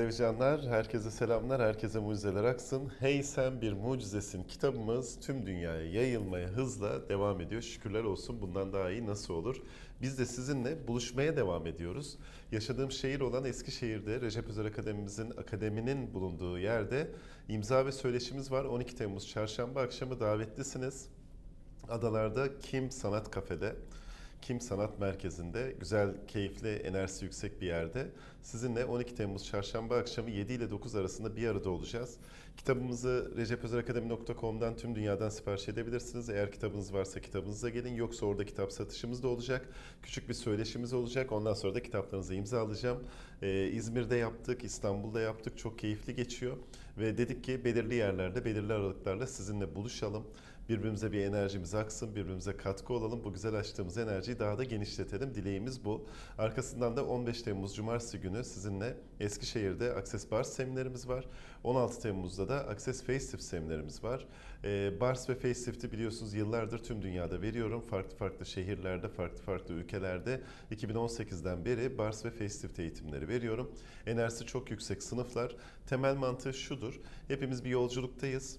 Mucizevi canlar, herkese selamlar, herkese mucizeler aksın. Hey sen bir mucizesin kitabımız tüm dünyaya yayılmaya hızla devam ediyor. Şükürler olsun bundan daha iyi nasıl olur? Biz de sizinle buluşmaya devam ediyoruz. Yaşadığım şehir olan Eskişehir'de Recep Özer Akademimizin, akademinin bulunduğu yerde imza ve söyleşimiz var. 12 Temmuz çarşamba akşamı davetlisiniz. Adalarda Kim Sanat Kafede. Kim Sanat Merkezi'nde güzel, keyifli, enerjisi yüksek bir yerde sizinle 12 Temmuz çarşamba akşamı 7 ile 9 arasında bir arada olacağız. Kitabımızı recepözerakademi.com'dan tüm dünyadan sipariş edebilirsiniz. Eğer kitabınız varsa kitabınıza gelin. Yoksa orada kitap satışımız da olacak. Küçük bir söyleşimiz olacak. Ondan sonra da kitaplarınızı imzalayacağım. Ee, İzmir'de yaptık, İstanbul'da yaptık. Çok keyifli geçiyor. Ve dedik ki belirli yerlerde, belirli aralıklarla sizinle buluşalım. Birbirimize bir enerjimiz aksın, birbirimize katkı olalım. Bu güzel açtığımız enerjiyi daha da genişletelim. Dileğimiz bu. Arkasından da 15 Temmuz Cumartesi günü sizinle Eskişehir'de Access Bars seminerimiz var. 16 Temmuz'da da Access Facelift seminerimiz var. Ee, Bars ve Facelift'i biliyorsunuz yıllardır tüm dünyada veriyorum. Farklı farklı şehirlerde, farklı farklı ülkelerde 2018'den beri Bars ve Facelift eğitimleri veriyorum. Enerjisi çok yüksek sınıflar. Temel mantığı şudur. Hepimiz bir yolculuktayız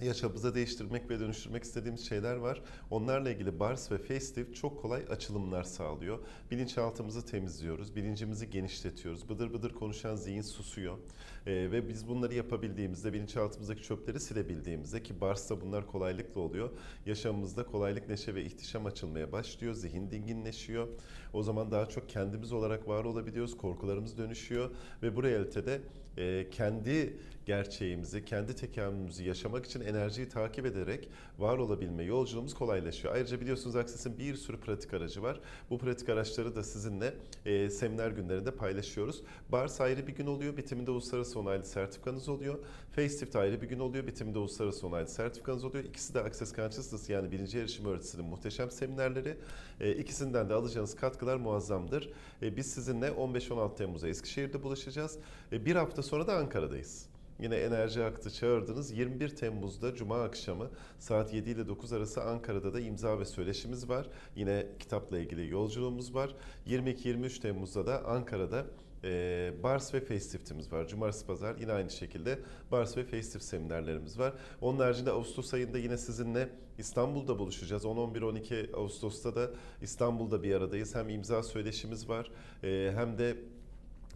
yaşamımıza değiştirmek ve dönüştürmek istediğimiz şeyler var. Onlarla ilgili Bars ve Facelift çok kolay açılımlar sağlıyor. Bilinçaltımızı temizliyoruz, bilincimizi genişletiyoruz. Bıdır bıdır konuşan zihin susuyor. Ee, ve biz bunları yapabildiğimizde, bilinçaltımızdaki çöpleri silebildiğimizde ki Bars'ta bunlar kolaylıkla oluyor. Yaşamımızda kolaylık, neşe ve ihtişam açılmaya başlıyor. Zihin dinginleşiyor. O zaman daha çok kendimiz olarak var olabiliyoruz. Korkularımız dönüşüyor ve bu realitede e, kendi gerçeğimizi, kendi tekamülümüzü yaşamak için enerjiyi takip ederek var olabilme yolculuğumuz kolaylaşıyor. Ayrıca biliyorsunuz Akses'in bir sürü pratik aracı var. Bu pratik araçları da sizinle e, seminer günlerinde paylaşıyoruz. Bars ayrı bir gün oluyor, bitiminde uluslararası onaylı sertifikanız oluyor. Facelift ayrı bir gün oluyor, bitiminde uluslararası onaylı sertifikanız oluyor. İkisi de Access Consciousness yani birinci erişim öğretisinin muhteşem seminerleri. E, ikisinden de alacağınız katkılar muazzamdır. E, biz sizinle 15-16 Temmuz'a Eskişehir'de buluşacağız. E, bir hafta sonra da Ankara'dayız. Yine Enerji Aktı çağırdınız. 21 Temmuz'da Cuma akşamı saat 7 ile 9 arası Ankara'da da imza ve söyleşimiz var. Yine kitapla ilgili yolculuğumuz var. 22-23 Temmuz'da da Ankara'da e, Bars ve Facelift'imiz var. Cumartesi pazar yine aynı şekilde Bars ve Facelift seminerlerimiz var. Onun haricinde Ağustos ayında yine sizinle İstanbul'da buluşacağız. 10-11-12 Ağustos'ta da İstanbul'da bir aradayız. Hem imza söyleşimiz var e, hem de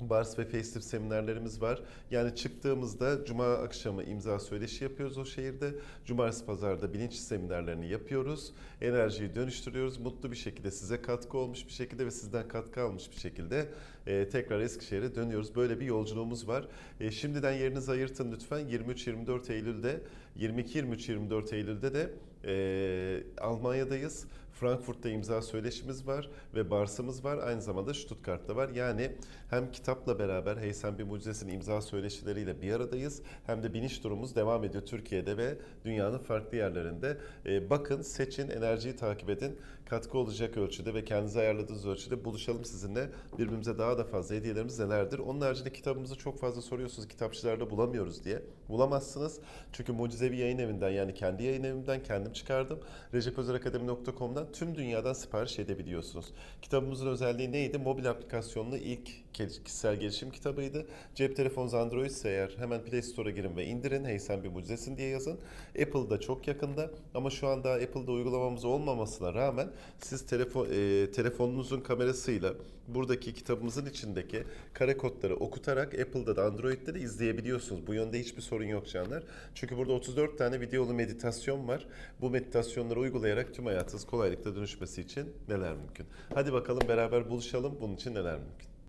Bars ve Facelift seminerlerimiz var. Yani çıktığımızda Cuma akşamı imza söyleşi yapıyoruz o şehirde. Cumartesi pazarda bilinç seminerlerini yapıyoruz. Enerjiyi dönüştürüyoruz. Mutlu bir şekilde size katkı olmuş bir şekilde ve sizden katkı almış bir şekilde e, tekrar Eskişehir'e dönüyoruz. Böyle bir yolculuğumuz var. E, şimdiden yerinizi ayırtın lütfen. 23-24 Eylül'de, 22-23-24 Eylül'de de e, Almanya'dayız. Frankfurt'ta imza söyleşimiz var ve Bars'ımız var. Aynı zamanda Stuttgart'ta var. Yani hem kitapla beraber Heysen Bir Mucizes'in imza söyleşileriyle bir aradayız. Hem de biniş durumumuz devam ediyor Türkiye'de ve dünyanın farklı yerlerinde. Ee, bakın, seçin, enerjiyi takip edin. Katkı olacak ölçüde ve kendinize ayarladığınız ölçüde buluşalım sizinle. Birbirimize daha da fazla hediyelerimiz nelerdir? Onun haricinde kitabımızı çok fazla soruyorsunuz. Kitapçılarda bulamıyoruz diye. Bulamazsınız. Çünkü Mucizevi Yayın Evi'nden yani kendi yayın evimden kendim çıkardım. recepözerakademi.com'dan tüm dünyadan sipariş edebiliyorsunuz. Kitabımızın özelliği neydi? Mobil aplikasyonlu ilk kişisel gelişim kitabıydı. Cep telefonunuz Android ise eğer hemen Play Store'a girin ve indirin. Hey sen bir mucizesin diye yazın. Apple'da çok yakında ama şu anda Apple'da uygulamamız olmamasına rağmen siz telefon e, telefonunuzun kamerasıyla buradaki kitabımızın içindeki kare kodları okutarak Apple'da da Android'de de izleyebiliyorsunuz. Bu yönde hiçbir sorun yok canlar. Çünkü burada 34 tane videolu meditasyon var. Bu meditasyonları uygulayarak tüm hayatınız kolaylıkla dönüşmesi için neler mümkün? Hadi bakalım beraber buluşalım. Bunun için neler mümkün?